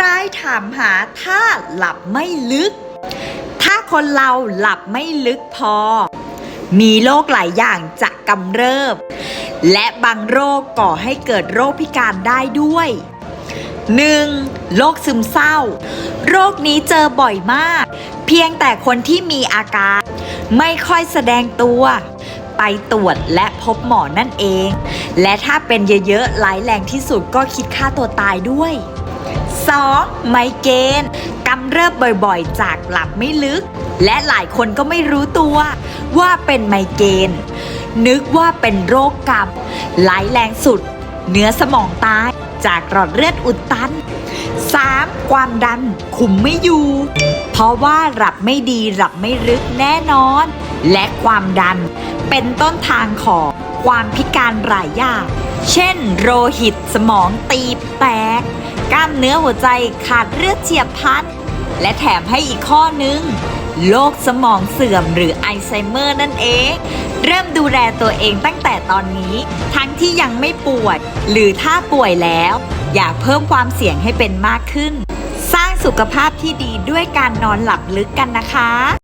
ร้ายถามหาถ้าหลับไม่ลึก ถ้าคนเราหลับไม่ลึกพอ มีโรคหลายอย่างจะกำเริบ และบางโรคก่อให้เกิดโรคพิการได้ด้วย 1. โรคซึมเศร้า โรคนี้เจอบ่อยมาก เพียงแต่คนที่มีอาการ ไม่ค่อยแสดงตัว ไปตรวจและพบหมอนั่นเอง และถ้าเป็นเยอะๆร้ายแรงที่สุดก็คิดฆ่าตัวตายด้วย 2. ไมเกรนกำเริบบ่อยๆ จากหลับไม่ลึก และหลายคนก็ไม่รู้ตัวว่าเป็นไมเกรนนึกว่าเป็นโรคกำร้ายแรงสุด เนื้อสมองตายจากหลอดเลือดอุดตัน 3. ความดันคุมไม่อยู่ เพราะว่าหลับไม่ดีหลับไม่ลึกแน่นอน และความดันเป็นต้นทางของความพิการหลายอย่าง เช่นโลหิตสมองตีบแตก เนื้อหัวใจขาดเลือดเฉียบพลัน และแถมให้อีกข้อนึงโรคสมองเสื่อมหรือไอไซเมอร์นั่นเอง เริ่มดูแลตัวเองตั้งแต่ตอนนี้ ทั้งที่ยังไม่ป่วย หรือถ้าป่วยแล้ว อยากเพิ่มความเสี่ยงให้เป็นมากขึ้น สร้างสุขภาพที่ดีด้วยการนอนหลับลึกกันนะคะ